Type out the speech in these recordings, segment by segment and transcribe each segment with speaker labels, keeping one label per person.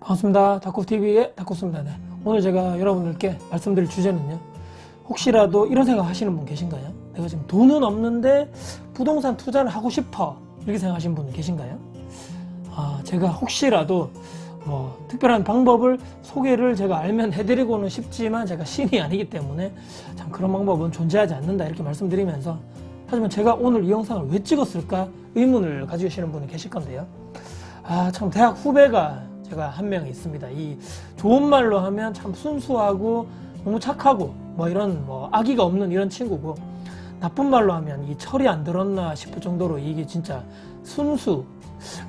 Speaker 1: 반갑습니다. 다코TV의 다코스입니다. 네. 오늘 제가 여러분들께 말씀드릴 주제는요. 혹시라도 이런 생각 하시는 분 계신가요? 내가 지금 돈은 없는데 부동산 투자를 하고 싶어. 이렇게 생각하시는 분 계신가요? 아, 제가 혹시라도 뭐 특별한 방법을 소개를 제가 알면 해드리고는 싶지만 제가 신이 아니기 때문에 참 그런 방법은 존재하지 않는다 이렇게 말씀드리면서 하지만 제가 오늘 이 영상을 왜 찍었을까 의문을 가지고 계시는 분이 계실 건데요. 아, 참 대학 후배가 제가 한 명 있습니다. 이 좋은 말로 하면 참 순수하고 너무 착하고 뭐 이런 뭐 악의가 없는 이런 친구고 나쁜 말로 하면 이 철이 안 들었나 싶을 정도로 이게 진짜 순수,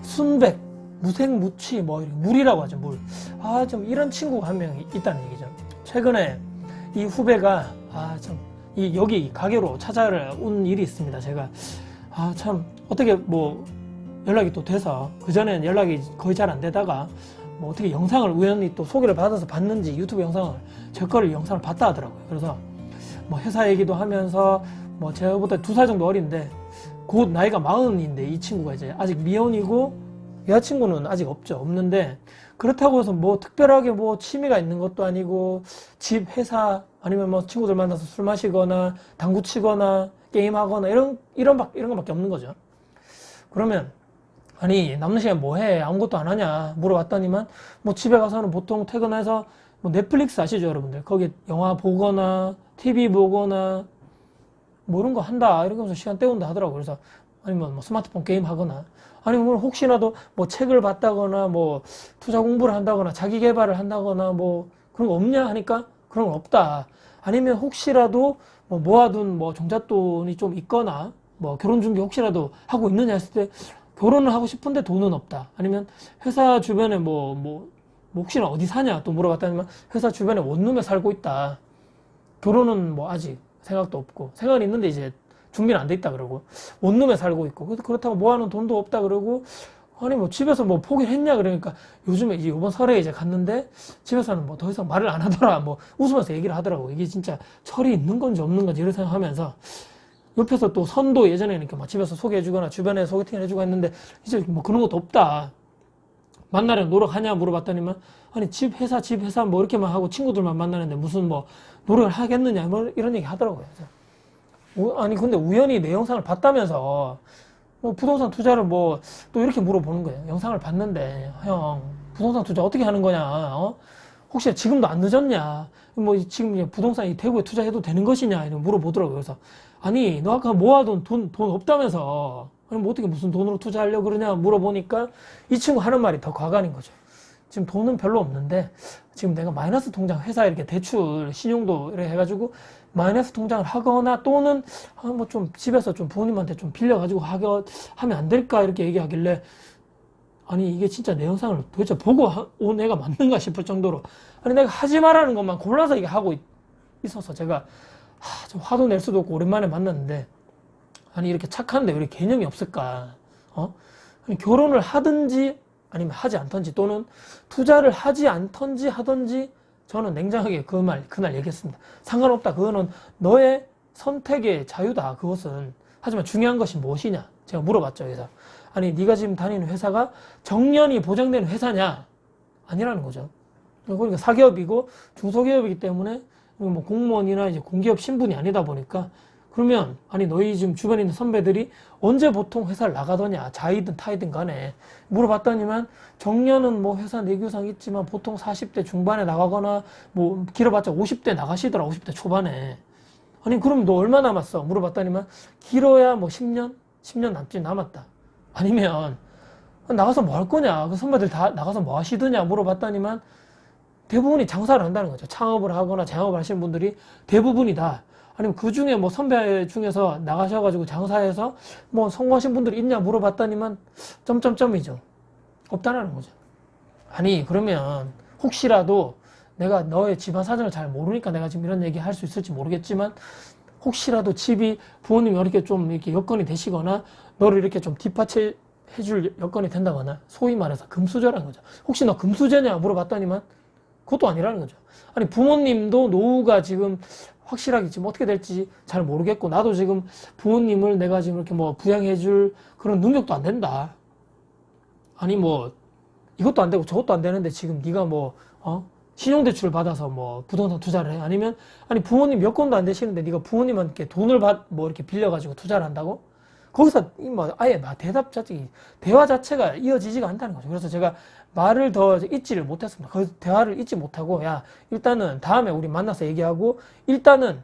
Speaker 1: 순백, 무색무취 뭐 물이라고 하죠 물. 아 좀 이런 친구가 한 명 있다는 얘기죠. 최근에 이 후배가 아참 이 여기 가게로 찾아온 일이 있습니다. 제가 아 참 어떻게 뭐 연락이 또 돼서 그전에는 연락이 거의 잘 안 되다가 뭐 어떻게 영상을 우연히 또 소개를 받아서 봤는지 유튜브 영상을 제 거를 영상을 봤다 하더라고요. 그래서 뭐 회사 얘기도 하면서 뭐 제가보다 두 살 정도 어린데 곧 나이가 마흔인데 이 친구가 이제 아직 미혼이고 여자친구는 아직 없죠. 없는데 그렇다고 해서 뭐 특별하게 뭐 취미가 있는 것도 아니고 집, 회사 아니면 뭐 친구들 만나서 술 마시거나 당구 치거나 게임하거나 이런 이런 박 이런 것밖에 없는 거죠. 그러면 아니 남는 시간 뭐 해? 아무것도 안 하냐? 물어봤더니만 뭐 집에 가서는 보통 퇴근해서 뭐 넷플릭스 아시죠 여러분들? 거기 영화 보거나 TV 보거나 뭐 이런 거 한다 이런 거면서 시간 때운다 하더라고 그래서 아니면 뭐 스마트폰 게임 하거나 아니면 혹시라도 뭐 책을 봤다거나 뭐 투자 공부를 한다거나 자기 개발을 한다거나 뭐 그런 거 없냐 하니까 그런 건 없다 아니면 혹시라도 뭐 모아둔 뭐 종잣돈이 좀 있거나 뭐 결혼 준비 혹시라도 하고 있느냐 했을 때 결혼을 하고 싶은데 돈은 없다. 아니면 회사 주변에 뭐뭐 혹시나 어디 사냐? 또 물어봤다면 회사 주변에 원룸에 살고 있다. 결혼은 뭐 아직 생각도 없고 생각은 있는데 이제 준비는 안 돼 있다 그러고 원룸에 살고 있고 그렇다고 모아놓은 돈도 없다 그러고 아니 뭐 집에서 뭐 포기를 했냐? 그러니까 요즘에 이제 이번 설에 이제 갔는데 집에서는 뭐 더 이상 말을 안 하더라. 뭐 웃으면서 얘기를 하더라고. 이게 진짜 철이 있는 건지 없는 건지 이런 생각하면서 옆에서 또 선도 예전에는 이렇게 막 집에서 소개해주거나 주변에 소개팅을 해주고 했는데 이제 뭐 그런 것도 없다 만나려면 노력하냐 물어봤더니만 아니 집 회사 집 회사 뭐 이렇게만 하고 친구들만 만나는데 무슨 뭐 노력을 하겠느냐 뭐 이런 얘기 하더라고요. 아니 근데 우연히 내 영상을 봤다면서 뭐 부동산 투자를 뭐 또 이렇게 물어보는 거예요. 영상을 봤는데 형 부동산 투자 어떻게 하는 거냐? 어? 혹시 지금도 안 늦었냐? 뭐 지금 부동산 이 대구에 투자해도 되는 것이냐? 이런 물어보더라고요. 그래서 아니 너 아까 모아둔 돈 돈 없다면서 아니 뭐 어떻게 무슨 돈으로 투자하려고 그러냐 물어보니까 이 친구 하는 말이 더 과간인 거죠. 지금 돈은 별로 없는데 지금 내가 마이너스 통장 회사 이렇게 대출 신용도 이렇게 해가지고 마이너스 통장을 하거나 또는 아, 뭐 좀 집에서 좀 부모님한테 좀 빌려가지고 하면 안 될까 이렇게 얘기하길래 아니 이게 진짜 내 영상을 도대체 보고 하- 온 애가 맞는가 싶을 정도로 아니 내가 하지 말라는 것만 골라서 이게 하고 있, 있어서 제가 하, 좀 화도 낼 수도 없고 오랜만에 만났는데 아니 이렇게 착한데 왜 개념이 없을까 어 아니 결혼을 하든지 아니면 하지 않던지 또는 투자를 하지 않던지 하던지 저는 냉정하게 그 말 그날 얘기했습니다. 상관없다. 그거는 너의 선택의 자유다. 그것은 하지만 중요한 것이 무엇이냐? 제가 물어봤죠. 그래서 아니 네가 지금 다니는 회사가 정년이 보장되는 회사냐? 아니라는 거죠. 그러니까 사기업이고 중소기업이기 때문에 뭐 공무원이나 이제 공기업 신분이 아니다 보니까 그러면 아니 너희 지금 주변에 있는 선배들이 언제 보통 회사를 나가더냐? 자이든 타이든 간에. 물어봤더니만 정년은 뭐 회사 내규상 있지만 보통 40대 중반에 나가거나 뭐 길어봤자 50대 나가시더라 50대 초반에. 아니 그럼 너 얼마 남았어? 물어봤더니만 길어야 뭐 10년? 10년 남짓 남았다 아니면 나가서 뭐 할 거냐 그 선배들 다 나가서 뭐 하시더냐 물어봤더니만 대부분이 장사를 한다는 거죠 창업을 하거나 창업을 하시는 분들이 대부분이 다 아니면 그 중에 뭐 선배 중에서 나가셔가지고 장사해서 뭐 성공하신 분들이 있냐 물어봤더니만 점점점이죠. 없다라는 거죠. 아니 그러면 혹시라도 내가 너의 집안 사정을 잘 모르니까 내가 지금 이런 얘기 할 수 있을지 모르겠지만 혹시라도 집이 부모님이 이렇게 좀 이렇게 여건이 되시거나 너를 이렇게 좀 뒷받쳐 해줄 여건이 된다거나 소위 말해서 금수저라는 거죠. 혹시 너 금수저냐 물어봤더니만 그것도 아니라는 거죠. 아니 부모님도 노후가 지금 확실하게 지금 어떻게 될지 잘 모르겠고 나도 지금 부모님을 내가 지금 이렇게 뭐 부양해 줄 그런 능력도 안 된다. 아니 뭐 이것도 안 되고 저것도 안 되는데 지금 네가 뭐 어? 신용대출 받아서 뭐 부동산 투자를 해 아니면 아니 부모님 몇 건도 안 되시는데 네가 부모님한테 돈을 받 뭐 이렇게 빌려가지고 투자를 한다고 거기서 이뭐 아예 막 대답 자체 대화 자체가 이어지지가 않다는 거죠. 그래서 제가 말을 더 잊지를 못했습니다. 그 대화를 잊지 못하고 야 일단은 다음에 우리 만나서 얘기하고 일단은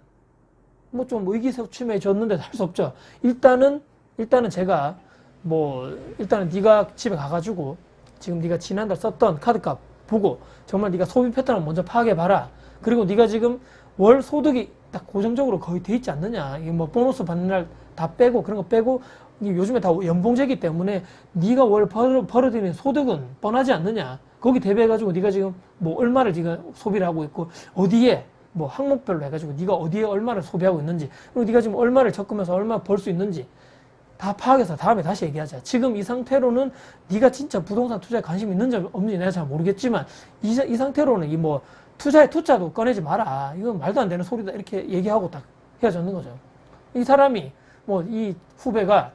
Speaker 1: 뭐 좀 의기소침해졌는데 할 수 없죠. 일단은 일단은 제가 뭐 일단은 네가 집에 가가지고 지금 네가 지난달 썼던 카드값 보고 정말 네가 소비 패턴을 먼저 파악해 봐라. 그리고 네가 지금 월 소득이 딱 고정적으로 거의 돼 있지 않느냐. 이게 뭐 보너스 받는 날 다 빼고 그런 거 빼고 요즘에 다 연봉제기 때문에 네가 월 벌어, 벌어들이는 소득은 뻔하지 않느냐. 거기 대비해 가지고 네가 지금 뭐 얼마를 네가 소비를 하고 있고 어디에 뭐 항목별로 해가지고 네가 어디에 얼마를 소비하고 있는지 그리고 네가 지금 얼마를 적금해서 얼마 벌 수 있는지 다 파악해서 다음에 다시 얘기하자. 지금 이 상태로는 네가 진짜 부동산 투자에 관심 있는지 없는지 내가 잘 모르겠지만 이, 자- 이 상태로는 이뭐 투자에 투자도 꺼내지 마라. 이건 말도 안 되는 소리다. 이렇게 얘기하고 딱 헤어졌는 거죠. 이 사람이 뭐 이 후배가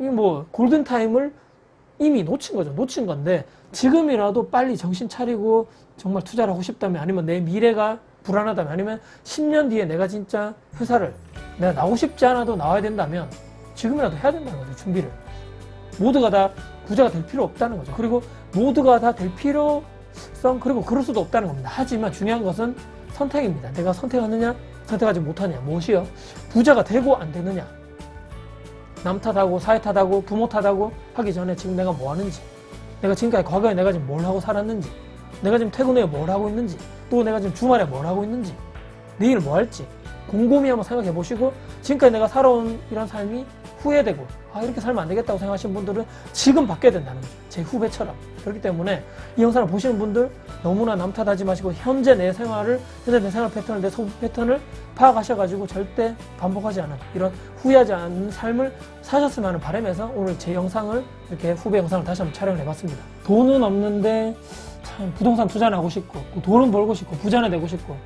Speaker 1: 이 뭐 골든 타임을 이미 놓친 거죠. 놓친 건데 지금이라도 빨리 정신 차리고 정말 투자를 하고 싶다면 아니면 내 미래가 불안하다면 아니면 10년 뒤에 내가 진짜 회사를 내가 나오고 싶지 않아도 나와야 된다면 지금이라도 해야 된다는 거죠. 준비를. 모두가 다 부자가 될 필요 없다는 거죠. 그리고 모두가 다 될 필요 성 그리고 그럴 수도 없다는 겁니다. 하지만 중요한 것은 선택입니다. 내가 선택하느냐 선택하지 못하냐 무엇이요? 부자가 되고 안 되느냐 남 탓하고 사회 탓하고 부모 탓하고 하기 전에 지금 내가 뭐 하는지 내가 지금까지 과거에 내가 지금 뭘 하고 살았는지 내가 지금 퇴근 후에 뭘 하고 있는지 또 내가 지금 주말에 뭘 하고 있는지 내일 뭐 할지 곰곰이 한번 생각해 보시고 지금까지 내가 살아온 이런 삶이 후회되고 아 이렇게 살면 안 되겠다고 생각하시는 분들은 지금 바뀌어야 된다는 거죠 제 후배처럼. 그렇기 때문에 이 영상을 보시는 분들 너무나 남 탓하지 마시고 현재 내 생활을 현재 내 생활 패턴을 내 소비 패턴을 파악하셔가지고 절대 반복하지 않은 이런 후회하지 않는 삶을 사셨으면 하는 바람에서 오늘 제 영상을 이렇게 후배 영상을 다시 한번 촬영을 해봤습니다. 돈은 없는데 참 부동산 투자는 하고 싶고 또 돈은 벌고 싶고 부자는 되고 싶고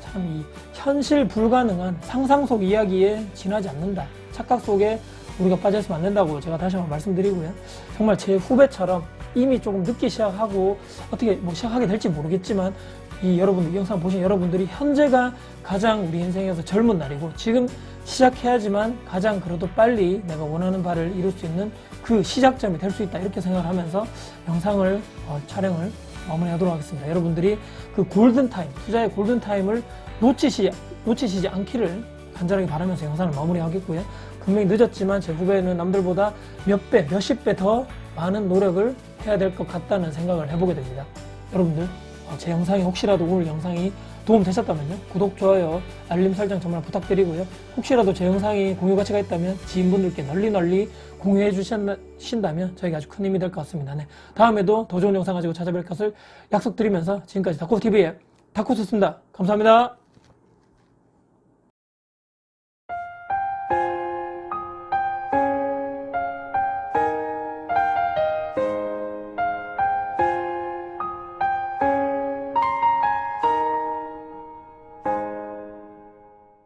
Speaker 1: 참 이 현실 불가능한 상상 속 이야기에 지나지 않는다. 착각 속에 우리가 빠져 있으면 안 된다고 제가 다시 한번 말씀드리고요. 정말 제 후배처럼 이미 조금 늦게 시작하고 어떻게 뭐 시작하게 될지 모르겠지만 이 여러분들 이 영상 보신 여러분들이 현재가 가장 우리 인생에서 젊은 날이고 지금 시작해야지만 가장 그래도 빨리 내가 원하는 바를 이룰 수 있는 그 시작점이 될 수 있다 이렇게 생각을 하면서 영상을 어, 촬영을 마무리하도록 하겠습니다. 여러분들이 그 골든 타임 투자의 골든 타임을 놓치시 놓치시지 않기를 간절하게 바라면서 영상을 마무리하겠고요. 분명히 늦었지만 제 후배는 남들보다 몇 배, 몇십 배 더 많은 노력을 해야 될 것 같다는 생각을 해보게 됩니다. 여러분들, 어, 제 영상이 혹시라도 오늘 영상이 도움 되셨다면요. 구독, 좋아요, 알림 설정 정말 부탁드리고요. 혹시라도 제 영상이 공유 가치가 있다면 지인분들께 널리 널리 공유해 주신다면 저에게 아주 큰 힘이 될 것 같습니다. 네. 다음에도 더 좋은 영상 가지고 찾아뵐 것을 약속드리면서 지금까지 다코TV의 다코스였습니다. 감사합니다.